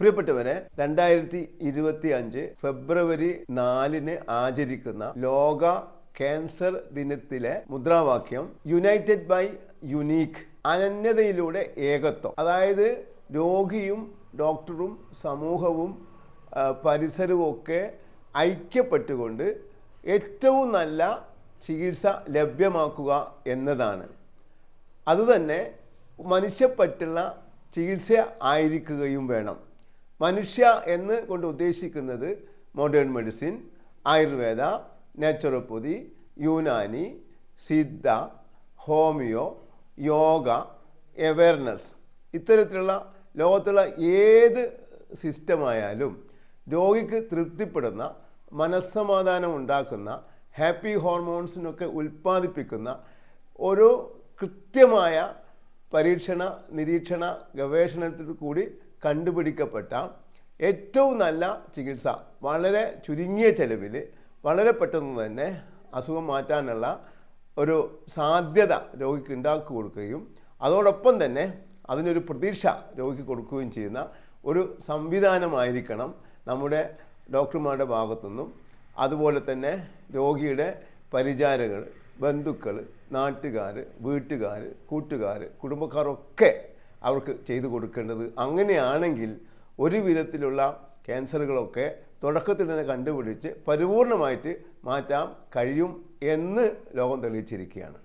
പ്രിയപ്പെട്ടവരെ രണ്ടായിരത്തി ഇരുപത്തി അഞ്ച് ഫെബ്രുവരി നാലിന് ആചരിക്കുന്ന ലോക ക്യാൻസർ ദിനത്തിലെ മുദ്രാവാക്യം യുണൈറ്റഡ് ബൈ യുനീക്ക് അനന്യതയിലൂടെ ഏകത്വം. അതായത് രോഗിയും ഡോക്ടറും സമൂഹവും പരിസരവും ഒക്കെ ഐക്യപ്പെട്ടുകൊണ്ട് ഏറ്റവും നല്ല ചികിത്സ ലഭ്യമാക്കുക എന്നതാണ്. അതുതന്നെ മനുഷ്യപ്പറ്റുള്ള ചികിത്സ ആയിരിക്കുകയും വേണം. മനുഷ്യ എന്ന് കൊണ്ട് ഉദ്ദേശിക്കുന്നത് modern medicine Ayurveda naturopathy Unani Siddha homeo yoga awareness ഇത്തരത്തിലുള്ള ലോകത്തുള്ള ഏത് സിസ്റ്റമായാലും രോഗിക്ക് തൃപ്തിപ്പെടുന്ന മനസ്സമാധാനം ഉണ്ടാക്കുന്ന ഹാപ്പി ഹോർമോൺസിനൊക്കെ ഉൽപ്പാദിപ്പിക്കുന്ന ഒരു കൃത്യമായ പരീക്ഷണ നിരീക്ഷണ ഗവേഷണത്തിൽ കൂടി കണ്ടുപിടിക്കപ്പെട്ട ഏറ്റവും നല്ല ചികിത്സ വളരെ ചുരുങ്ങിയ ചെലവിൽ വളരെ പെട്ടെന്ന് തന്നെ അസുഖം മാറ്റാനുള്ള ഒരു സാധ്യത രോഗിക്ക് ഉണ്ടാക്കി കൊടുക്കുകയും അതോടൊപ്പം തന്നെ അതിനൊരു പ്രതീക്ഷ രോഗിക്ക് കൊടുക്കുകയും ചെയ്യുന്ന ഒരു സംവിധാനമായിരിക്കണം നമ്മുടെ ഡോക്ടർമാരുടെ ഭാഗത്തുനിന്നും. അതുപോലെ തന്നെ രോഗിയുടെ പരിചാരകർ ബന്ധുക്കൾ നാട്ടുകാർ വീട്ടുകാർ കൂട്ടുകാർ കുടുംബക്കാരൊക്കെ അവർക്ക് ചെയ്തു കൊടുക്കേണ്ടത് അങ്ങനെയാണെങ്കിൽ ഒരു വിധത്തിലുള്ള ക്യാൻസറുകളൊക്കെ തുടക്കത്തിൽ തന്നെ കണ്ടുപിടിച്ച് പരിപൂർണമായിട്ട് മാറ്റാൻ കഴിയും എന്ന് ലോകം തെളിയിച്ചിരിക്കുകയാണ്.